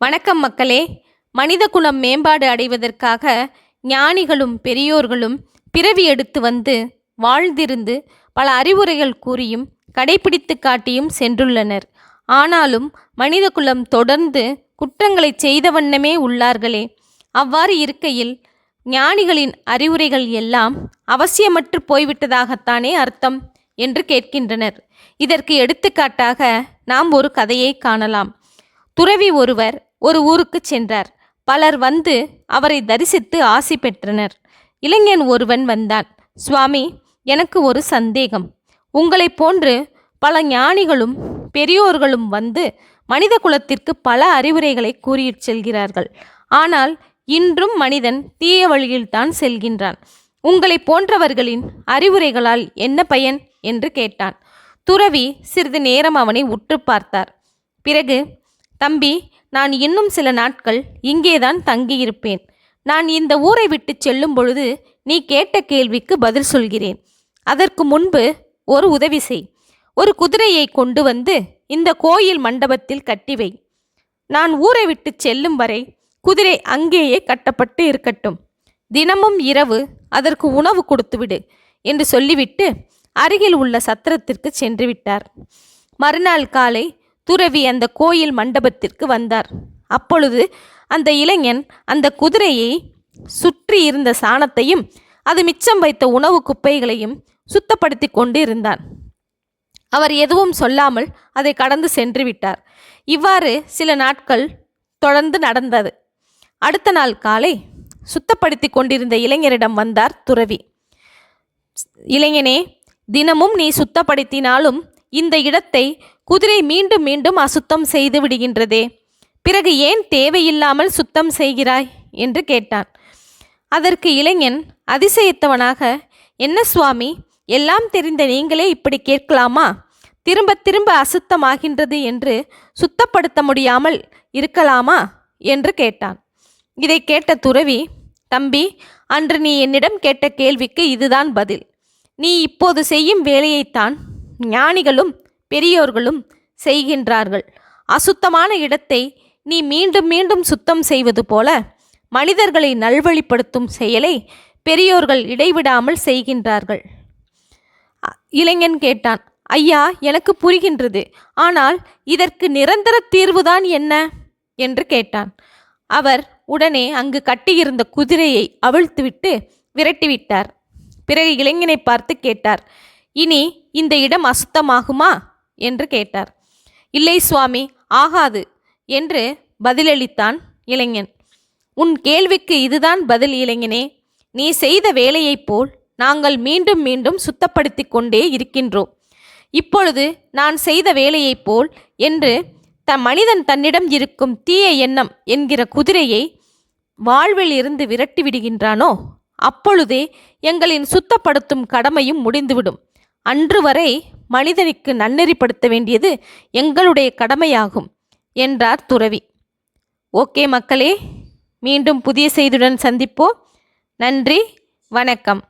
வணக்கம் மக்களே. மனித குலம் மேம்பாடு அடைவதற்காக ஞானிகளும் பெரியோர்களும் பிறவி எடுத்து வந்து வாழ்ந்திருந்து பல அறிவுரைகள் கூறியும் கடைபிடித்து காட்டியும் சென்றுள்ளனர். ஆனாலும் மனித குலம் தொடர்ந்து குற்றங்களை செய்த வண்ணமே உள்ளார்களே. அவ்வாறு இருக்கையில் ஞானிகளின் அறிவுரைகள் எல்லாம் அவசியமற்று போய்விட்டதாகத்தானே அர்த்தம் என்று கேட்கின்றனர். இதற்கு எடுத்துக்காட்டாக நாம் ஒரு கதையை காணலாம். துறவி ஒருவர் ஒரு ஊருக்கு சென்றார். பலர் வந்து அவரை தரிசித்து ஆசி பெற்றனர். இளைஞன் ஒருவன் வந்தான். சுவாமி எனக்கு ஒரு சந்தேகம். உங்களைப் போன்று பல ஞானிகளும் பெரியோர்களும் வந்து மனித குலத்திற்கு பல அறிவுரைகளை கூறி செல்கிறார்கள். ஆனால் இன்றும் மனிதன் தீய வழியில்தான் செல்கின்றான். உங்களைப் போன்றவர்களின் அறிவுரைகளால் என்ன பயன்? என்று கேட்டான். துறவி சிறிது நேரம் அவனை உற்று பார்த்தார். பிறகு தம்பி நான் இன்னும் சில நாட்கள் இங்கேதான் தங்கியிருப்பேன். நான் இந்த ஊரை விட்டு செல்லும் பொழுது நீ கேட்ட கேள்விக்கு பதில் சொல்கிறேன். அதற்கு முன்பு ஒரு உதவி செய். ஒரு குதிரையை கொண்டு வந்து இந்த கோயில் மண்டபத்தில் கட்டி வை. நான் ஊரை விட்டு செல்லும் வரை குதிரை அங்கேயே கட்டப்பட்டு இருக்கட்டும். தினமும் இரவு அதற்கு உணவு கொடுத்துவிடு என்று சொல்லிவிட்டு அருகில் உள்ள சத்திரத்திற்கு சென்று விட்டார். மறுநாள் காலை துறவி அந்த கோயில் மண்டபத்திற்கு வந்தார். அப்பொழுது அந்த இளைஞன் அந்த குதிரையை சுற்றி இருந்த சாணத்தையும் அது மிச்சம் வைத்த உணவு குப்பைகளையும் சுத்தப்படுத்தி கொண்டு இருந்தான் அவர் எதுவும் சொல்லாமல் அதை கடந்து சென்று விட்டார். இவ்வாறு சில நாட்கள் தொடர்ந்து நடந்தது. அடுத்த நாள் காலை சுத்தப்படுத்தி கொண்டிருந்த இளைஞரிடம் வந்தார் துறவி. இளைஞனே தினமும் நீ சுத்தப்படுத்தினாலும் இந்த இடத்தை குதிரை மீண்டும் மீண்டும் அசுத்தம் செய்து விடுகின்றதே. பிறகு ஏன் தேவையில்லாமல் சுத்தம் செய்கிறாய்? என்று கேட்டான். அதற்கு இளைஞன் அதிசயித்தவனாக என்ன சுவாமி எல்லாம் தெரிந்த நீங்களே இப்படி கேட்கலாமா? திரும்ப திரும்ப அசுத்தமாகின்றது என்று சுத்தப்படுத்த முடியாமல் இருக்கலாமா? என்று கேட்டான். இதை கேட்ட துறவி தம்பி அன்று நீ என்னிடம் கேட்ட கேள்விக்கு இதுதான் பதில். நீ இப்போது செய்யும் வேலையைத்தான் ஞானிகளும் பெரியோர்களும் செய்கின்றார்கள். அசுத்தமான இடத்தை நீ மீண்டும் மீண்டும் சுத்தம் செய்வது போல மனிதர்களை நல்வழிப்படுத்தும் செயலை பெரியோர்கள் இடைவிடாமல் செய்கின்றார்கள். இளைஞன் கேட்டான் ஐயா எனக்கு புரிகின்றது. ஆனால் இதற்கு நிரந்தர தீர்வுதான் என்ன? என்று கேட்டான். அவர் உடனே அங்கு கட்டியிருந்த குதிரையை அவிழ்த்துவிட்டு விரட்டிவிட்டார். பிறகு இளைஞனை பார்த்து கேட்டார் இனி இந்த இடம் அசுத்தமாகுமா? என்று கேட்டார். இல்லை சுவாமி ஆகாது என்று பதிலளித்தான் இளைஞன். உன் கேள்விக்கு இதுதான் பதில் இளைஞனே. நீ செய்த வேலையைப் போல் நாங்கள் மீண்டும் மீண்டும் சுத்தப்படுத்தி கொண்டே இருக்கின்றோம். இப்பொழுது நான் செய்த வேலையைப் போல் என்று த மனிதன் தன்னிடம் இருக்கும் தீய எண்ணம் என்கிற குதிரையை வாழ்வில் இருந்து விரட்டி விடுகின்றானோ அப்பொழுதே எங்களின் சுத்தப்படுத்தும் கடமையும் முடிந்துவிடும். அன்று வரை மனிதனுக்கு நன்னெறிப்படுத்த வேண்டியது எங்களுடைய கடமையாகும் என்றார் துறவி. ஓகே மக்களே மீண்டும் புதிய செய்தியுடன் சந்திப்போம். நன்றி வணக்கம்.